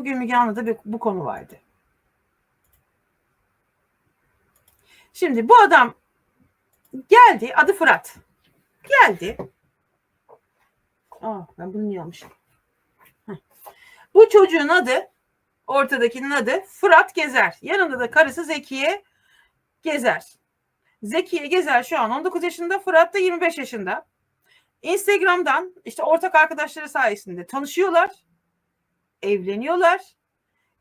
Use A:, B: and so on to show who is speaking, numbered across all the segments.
A: Bugün Müge Anlı'da bir, bu konu vardı. Şimdi bu adam geldi. Adı Fırat. Geldi. Aa, ben bunu niye almışım? Bu çocuğun adı ortadakinin adı Fırat Gezer. Yanında da karısı Zekiye Gezer. Zekiye Gezer şu an 19 yaşında, Fırat da 25 yaşında. Instagram'dan işte ortak arkadaşları sayesinde tanışıyorlar. Evleniyorlar.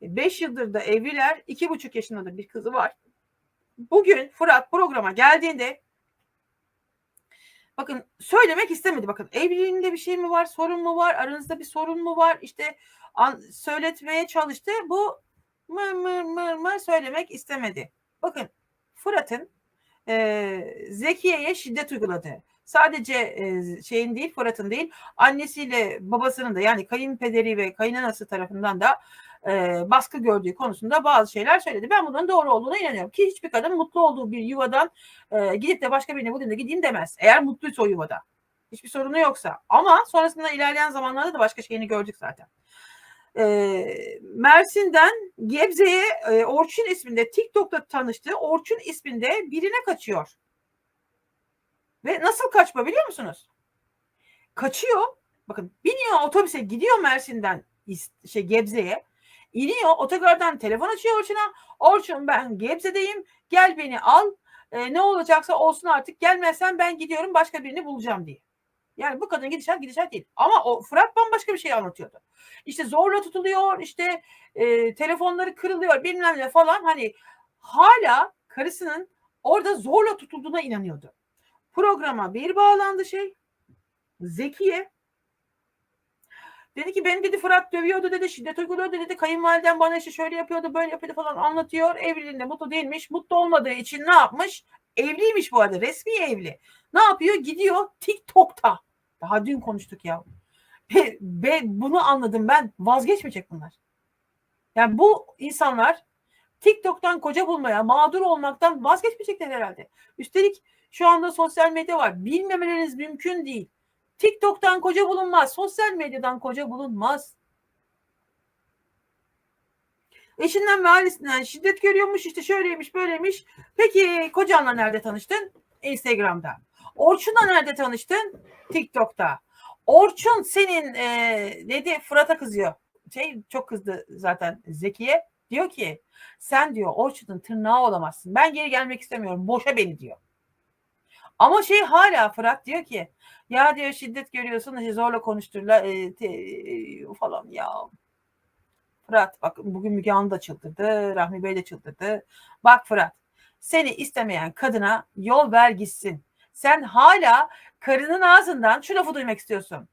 A: 5 yıldır da evliler. 2,5 yaşında da bir kızı var. Bugün Fırat programa geldiğinde bakın söylemek istemedi. Bakın evliliğinde bir şey mi var? Sorun mu var? Aranızda bir sorun mu var? İşte an, söyletmeye çalıştı. Bu mır mır mır mır söylemek istemedi. Bakın Fırat'ın e, Zekiye'ye şiddet uyguladığı sadece e, şeyin değil Fırat'ın değil annesiyle babasının da yani kayınpederi ve kayınanası tarafından da e, baskı gördüğü konusunda bazı şeyler söyledi. Ben bunların doğru olduğuna inanıyorum ki hiçbir kadın mutlu olduğu bir yuvadan e, gidip de başka birine bugün de gideyim demez. Eğer mutluysa o yuvada. Hiçbir sorunu yoksa. Ama sonrasında ilerleyen zamanlarda da başka şeyini gördük zaten. Mersin'den Gebze'ye Orçun isminde TikTok'ta tanıştığı Orçun isminde birine kaçıyor. Ve nasıl kaçma biliyor musunuz? Kaçıyor. Bakın biniyor otobüse gidiyor Mersin'den şey Gebze'ye. İniyor otogardan telefon açıyor Orçun'a. Orçun ben Gebze'deyim. Gel beni al. E, ne olacaksa olsun artık. Gelmezsen ben gidiyorum başka birini bulacağım diye. Yani bu kadın gidişat gidişat değil. Ama o Fırat bambaşka bir şey anlatıyordu. İşte zorla tutuluyor, işte e, telefonları kırılıyor bilmem ne falan. Hani hala karısının orada zorla tutulduğuna inanıyordu. Programa bir bağlandı şey. Zekiye. Dedi ki beni dedi Fırat dövüyordu dedi şiddet uyguluyordu dedi kayınvaliden bana işte şöyle yapıyordu böyle yapıyordu falan anlatıyor. Evliliğinde mutlu değilmiş. Mutlu olmadığı için ne yapmış? Evliymiş bu arada resmi evli. Ne yapıyor? Gidiyor TikTok'ta. Daha dün konuştuk ya. Ve, ve bunu anladım ben. Vazgeçmeyecek bunlar. Yani bu insanlar TikTok'tan koca bulmaya, mağdur olmaktan vazgeçmeyecekler herhalde. Üstelik şu anda sosyal medya var. Bilmemeleriniz mümkün değil. TikTok'tan koca bulunmaz. Sosyal medyadan koca bulunmaz. Eşinden ve ailesinden şiddet görüyormuş işte şöyleymiş böyleymiş. Peki kocanla nerede tanıştın? Instagram'da. Orçun'la nerede tanıştın? TikTok'ta. Orçun senin e, dedi Fırat'a kızıyor. Şey çok kızdı zaten Zekiye. Diyor ki sen diyor Orçun'un tırnağı olamazsın. Ben geri gelmek istemiyorum. Boşa beni diyor. Ama şey hala Fırat diyor ki ya diyor şiddet görüyorsun işte zorla konuşturla e, te, e, falan ya. Fırat bak bugün Müge Anlı da çıldırdı. Rahmi Bey de çıldırdı. Bak Fırat seni istemeyen kadına yol ver gitsin. Sen hala karının ağzından şu lafı duymak istiyorsun.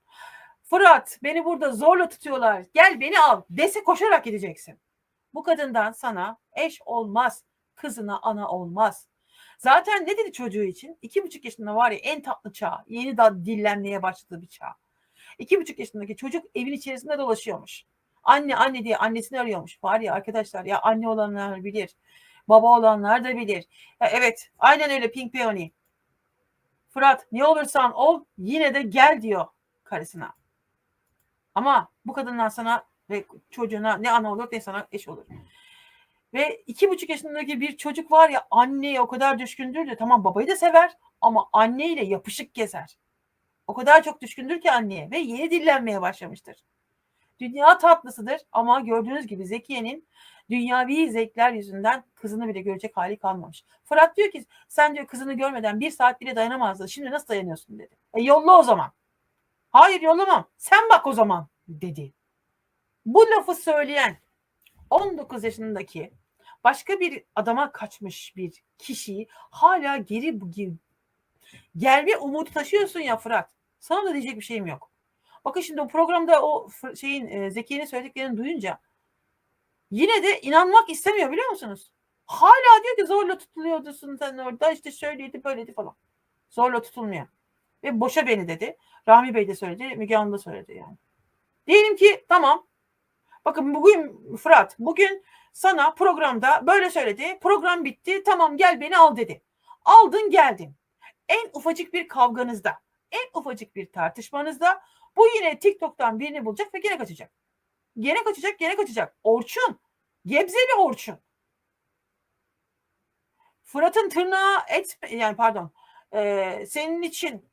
A: Fırat beni burada zorla tutuyorlar. Gel beni al dese koşarak gideceksin. Bu kadından sana eş olmaz. Kızına ana olmaz. Zaten ne dedi çocuğu için? İki buçuk yaşında var ya en tatlı çağ. Yeni da dillenmeye başladığı bir çağ. İki buçuk yaşındaki çocuk evin içerisinde dolaşıyormuş. Anne anne diye annesini arıyormuş. Var ya arkadaşlar ya anne olanlar bilir. Baba olanlar da bilir. Ya evet aynen öyle Pink Peony. Fırat ne olursan ol yine de gel diyor karısına. Ama bu kadından sana ve çocuğuna ne ana olur ne sana eş olur. Ve iki buçuk yaşındaki bir çocuk var ya anneye o kadar düşkündür de tamam babayı da sever ama anneyle yapışık gezer. O kadar çok düşkündür ki anneye ve yeni dillenmeye başlamıştır. Dünya tatlısıdır ama gördüğünüz gibi Zekiye'nin dünyavi zevkler yüzünden kızını bile görecek hali kalmamış. Fırat diyor ki sen diyor kızını görmeden bir saat bile dayanamazdı. Şimdi nasıl dayanıyorsun dedi. E yolla o zaman. Hayır yollamam. Sen bak o zaman dedi. Bu lafı söyleyen 19 yaşındaki başka bir adama kaçmış bir kişiyi hala geri gelme umudu taşıyorsun ya Fırat. Sana da diyecek bir şeyim yok. Bakın şimdi o programda o şeyin e, söylediklerini duyunca yine de inanmak istemiyor biliyor musunuz? Hala diyor ki zorla tutuluyordusun sen orada işte şöyleydi böyleydi falan. Zorla tutulmuyor. Ve boşa beni dedi. Rahmi Bey de söyledi. Müge Hanım da söyledi yani. Diyelim ki tamam. Bakın bugün Fırat bugün sana programda böyle söyledi. Program bitti. Tamam gel beni al dedi. Aldın geldin. En ufacık bir kavganızda, en ufacık bir tartışmanızda bu yine TikTok'tan birini bulacak ve gene kaçacak. Gene kaçacak, gene kaçacak. Orçun. Gebzeli Orçun. Fırat'ın tırnağı et yani pardon. E, senin için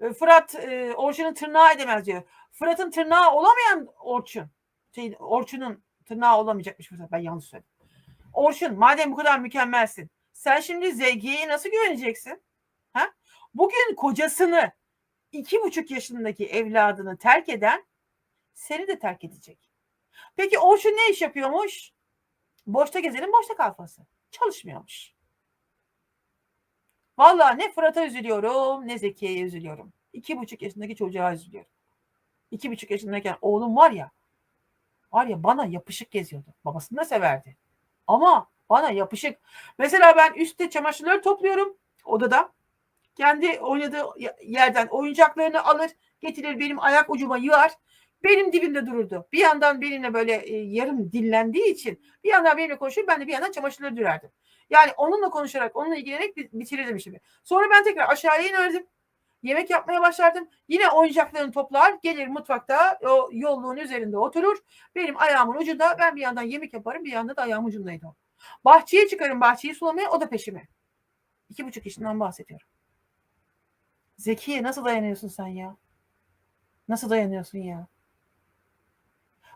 A: e, Fırat e, Orçun'un tırnağı edemez diyor. Fırat'ın tırnağı olamayan Orçun. Şey, Orçun'un tırnağı olamayacakmış Fırat. Ben yanlış söyledim. Orçun madem bu kadar mükemmelsin. Sen şimdi Zekiye'ye nasıl güveneceksin? Ha? Bugün kocasını iki buçuk yaşındaki evladını terk eden seni de terk edecek. Peki Orçun ne iş yapıyormuş? Boşta gezelim boşta kafası. Çalışmıyormuş. Vallahi ne Fırat'a üzülüyorum ne Zekiye'ye üzülüyorum. İki buçuk yaşındaki çocuğa üzülüyorum. İki buçuk yaşındayken oğlum var ya var ya bana yapışık geziyordu. Babasını da severdi. Ama bana yapışık. Mesela ben üstte çamaşırları topluyorum odada. Kendi oynadığı yerden oyuncaklarını alır, getirir benim ayak ucuma yığar. Benim dibimde dururdu. Bir yandan benimle böyle e, yarım dinlendiği için bir yandan benimle konuşuyor, ben de bir yandan çamaşırları dürerdim. Yani onunla konuşarak, onunla ilgilenerek bitirirdim işimi. Sonra ben tekrar aşağıya inerdim. Yemek yapmaya başlardım. Yine oyuncaklarını toplar, gelir mutfakta o yolluğun üzerinde oturur. Benim ayağımın ucunda ben bir yandan yemek yaparım, bir yandan da ayağımın ucundaydı o. Bahçeye çıkarım, bahçeyi sulamaya, o da peşime. İki buçuk yaşından bahsediyorum. Zekiye nasıl dayanıyorsun sen ya? Nasıl dayanıyorsun ya?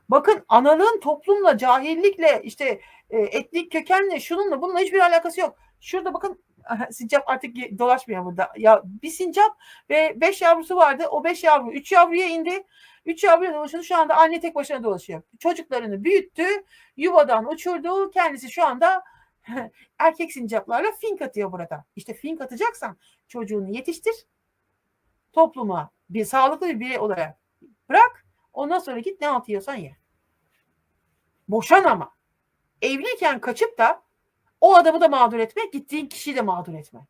A: Bakın analığın toplumla, cahillikle, işte e, etnik kökenle, şununla bununla hiçbir alakası yok. Şurada bakın sincap artık dolaşmıyor burada. Ya bir sincap ve beş yavrusu vardı. O beş yavru, üç yavruya indi. Üç yavruya dolaşıyor. Şu anda anne tek başına dolaşıyor. Çocuklarını büyüttü. Yuvadan uçurdu. Kendisi şu anda erkek sincaplarla fink atıyor burada. İşte fink atacaksan çocuğunu yetiştir. Topluma bir sağlıklı bir birey olarak bırak. Ondan sonra git ne atıyorsan ye. Boşan ama. Evliyken kaçıp da o adamı da mağdur etme, gittiğin kişiyi de mağdur etme.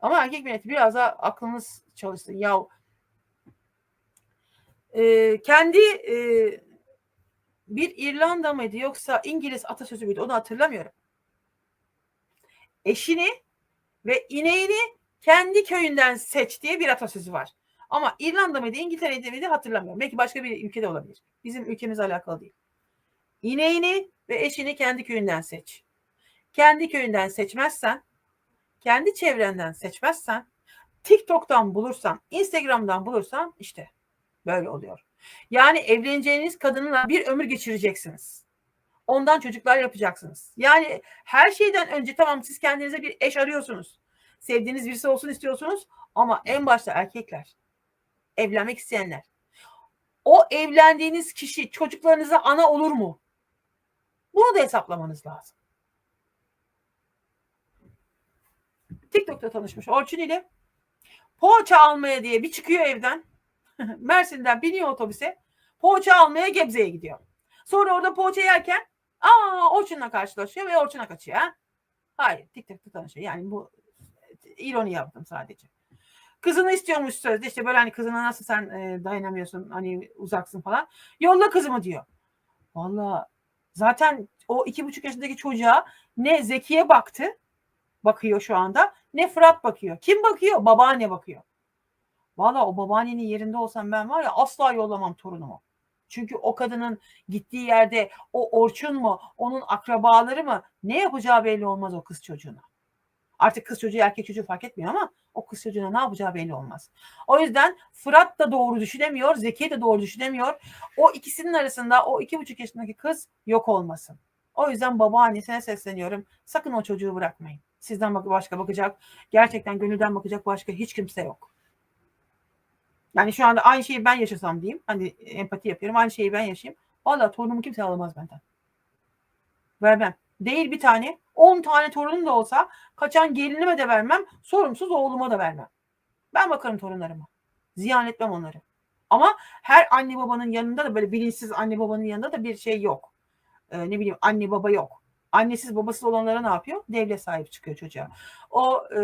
A: Ama erkek milleti biraz daha aklınız çalışsın. Ya e, kendi e, bir İrlanda mıydı yoksa İngiliz atasözü müydü onu hatırlamıyorum. Eşini ve ineğini kendi köyünden seç diye bir atasözü var. Ama İrlanda mıydı, İngiltere'de miydi hatırlamıyorum. Belki başka bir ülkede olabilir. Bizim ülkemizle alakalı değil. İneğini ve eşini kendi köyünden seç. Kendi köyünden seçmezsen, kendi çevrenden seçmezsen, TikTok'tan bulursan, Instagram'dan bulursan işte böyle oluyor. Yani evleneceğiniz kadınla bir ömür geçireceksiniz. Ondan çocuklar yapacaksınız. Yani her şeyden önce tamam siz kendinize bir eş arıyorsunuz. Sevdiğiniz birisi olsun istiyorsunuz ama en başta erkekler evlenmek isteyenler. O evlendiğiniz kişi çocuklarınıza ana olur mu? Bunu da hesaplamanız lazım. TikTok'ta tanışmış Orçun ile poğaça almaya diye bir çıkıyor evden. Mersin'den biniyor otobüse. Poğaça almaya Gebze'ye gidiyor. Sonra orada poğaça yerken aa Orçun'la karşılaşıyor ve Orçun'a kaçıyor. Ha? Hayır TikTok'ta tanışıyor. Yani bu ironi yaptım sadece. Kızını istiyormuş sözde işte böyle hani kızına nasıl sen e, dayanamıyorsun hani uzaksın falan. Yolla kızımı diyor. Valla zaten o iki buçuk yaşındaki çocuğa ne Zekiye baktı bakıyor şu anda ne Fırat bakıyor. Kim bakıyor? Babaanne bakıyor. Valla o babaannenin yerinde olsam ben var ya asla yollamam torunumu. Çünkü o kadının gittiği yerde o Orçun mu, onun akrabaları mı ne yapacağı belli olmaz o kız çocuğuna. Artık kız çocuğu erkek çocuğu fark etmiyor ama o kız çocuğuna ne yapacağı belli olmaz. O yüzden Fırat da doğru düşünemiyor, Zeki de doğru düşünemiyor. O ikisinin arasında o iki buçuk yaşındaki kız yok olmasın. O yüzden babaannesine sesleniyorum. Sakın o çocuğu bırakmayın. Sizden başka bakacak, gerçekten gönülden bakacak başka hiç kimse yok. Yani şu anda aynı şeyi ben yaşasam diyeyim. Hani empati yapıyorum. Aynı şeyi ben yaşayayım. Valla torunumu kimse alamaz benden. Vermem. Değil bir tane. 10 tane torunum da olsa kaçan gelinime de vermem. Sorumsuz oğluma da vermem. Ben bakarım torunlarıma. Ziyan etmem onları. Ama her anne babanın yanında da böyle bilinçsiz anne babanın yanında da bir şey yok. Ee, ne bileyim anne baba yok. Annesiz babasız olanlara ne yapıyor? Devlet sahip çıkıyor çocuğa. O e,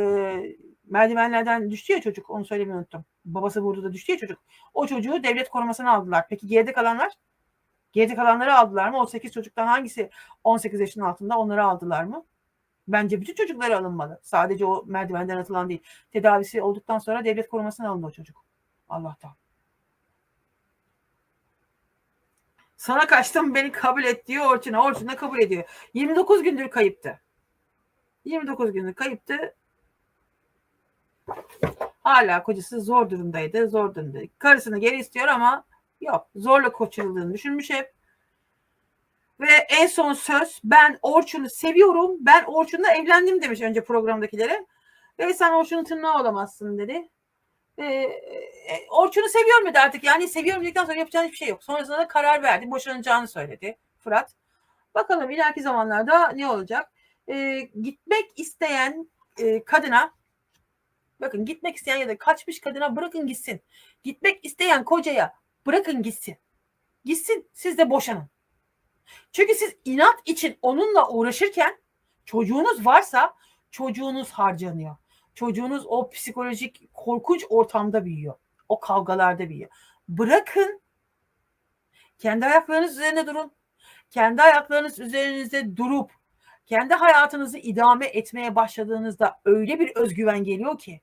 A: merdivenlerden düştü ya çocuk onu söylemeyi unuttum. Babası vurdu da düştü ya çocuk. O çocuğu devlet korumasına aldılar. Peki geride kalanlar? Geride kalanları aldılar mı? O 8 çocuktan hangisi 18 yaşın altında onları aldılar mı? Bence bütün çocukları alınmalı. Sadece o merdivenden atılan değil. Tedavisi olduktan sonra devlet korumasına alındı o çocuk. Allah'tan. Sana kaçtım beni kabul et diyor Orçun'a. Orçun da kabul ediyor. 29 gündür kayıptı. 29 gündür kayıptı. Hala kocası zor durumdaydı. Zor durumdaydı. Karısını geri istiyor ama yok. Zorla koçuldığını düşünmüş hep. Ve en son söz ben Orçun'u seviyorum. Ben Orçun'la evlendim demiş önce programdakilere. Ve sen Orçun'un tırnağı olamazsın dedi. Ee, e, Orçun'u seviyorum dedi artık. Yani seviyorum dedikten sonra yapacağın hiçbir şey yok. Sonrasında da karar verdi. Boşanacağını söyledi Fırat. Bakalım ileriki zamanlarda ne olacak? Ee, gitmek isteyen e, kadına bakın gitmek isteyen ya da kaçmış kadına bırakın gitsin. Gitmek isteyen kocaya bırakın gitsin. Gitsin siz de boşanın. Çünkü siz inat için onunla uğraşırken çocuğunuz varsa çocuğunuz harcanıyor. Çocuğunuz o psikolojik korkunç ortamda büyüyor. O kavgalarda büyüyor. Bırakın kendi ayaklarınız üzerine durun. Kendi ayaklarınız üzerinizde durup kendi hayatınızı idame etmeye başladığınızda öyle bir özgüven geliyor ki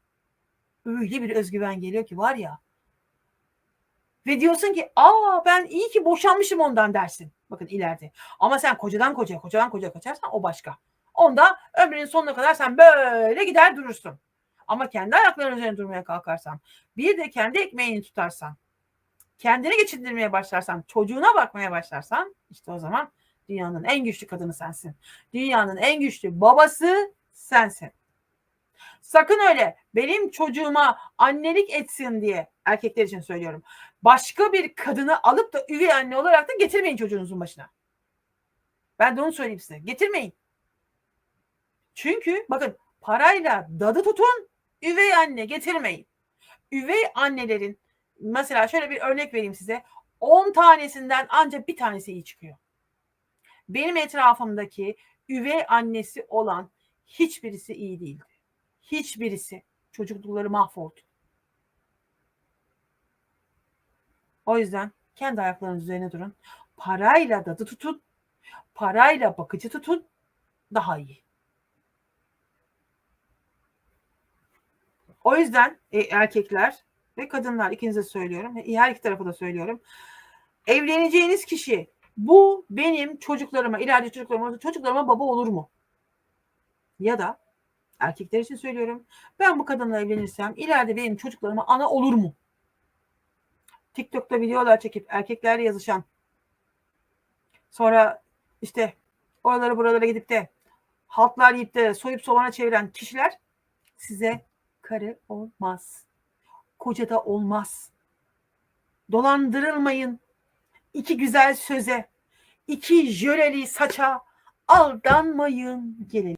A: öyle bir özgüven geliyor ki var ya ve diyorsun ki aa ben iyi ki boşanmışım ondan dersin. Bakın ileride. Ama sen kocadan kocaya, kocadan kocaya kaçarsan o başka. Onda ömrünün sonuna kadar sen böyle gider durursun. Ama kendi ayaklarının üzerine durmaya kalkarsan, bir de kendi ekmeğini tutarsan, kendini geçindirmeye başlarsan, çocuğuna bakmaya başlarsan, işte o zaman dünyanın en güçlü kadını sensin. Dünyanın en güçlü babası sensin. Sakın öyle benim çocuğuma annelik etsin diye erkekler için söylüyorum. Başka bir kadını alıp da üvey anne olarak da getirmeyin çocuğunuzun başına. Ben de onu söyleyeyim size. Getirmeyin. Çünkü bakın parayla dadı tutun, üvey anne getirmeyin. Üvey annelerin mesela şöyle bir örnek vereyim size. 10 tanesinden ancak bir tanesi iyi çıkıyor. Benim etrafımdaki üvey annesi olan hiçbirisi iyi değildi. Hiçbirisi. Çocuklukları mahvoldu. O yüzden kendi ayaklarınız üzerine durun. Parayla dadı tutun. Parayla bakıcı tutun. Daha iyi. O yüzden e, erkekler ve kadınlar ikinize söylüyorum. e, Her iki tarafa da söylüyorum. Evleneceğiniz kişi bu benim çocuklarıma, ileride çocuklarıma, çocuklarıma baba olur mu? Ya da erkekler için söylüyorum. Ben bu kadınla evlenirsem ileride benim çocuklarıma ana olur mu? TikTok'ta videolar çekip erkeklerle yazışan sonra işte oralara buralara gidip de halklar yiyip de soyup soğana çeviren kişiler size karı olmaz. Koca da olmaz. Dolandırılmayın. İki güzel söze, iki jöleli saça aldanmayın. Gelin.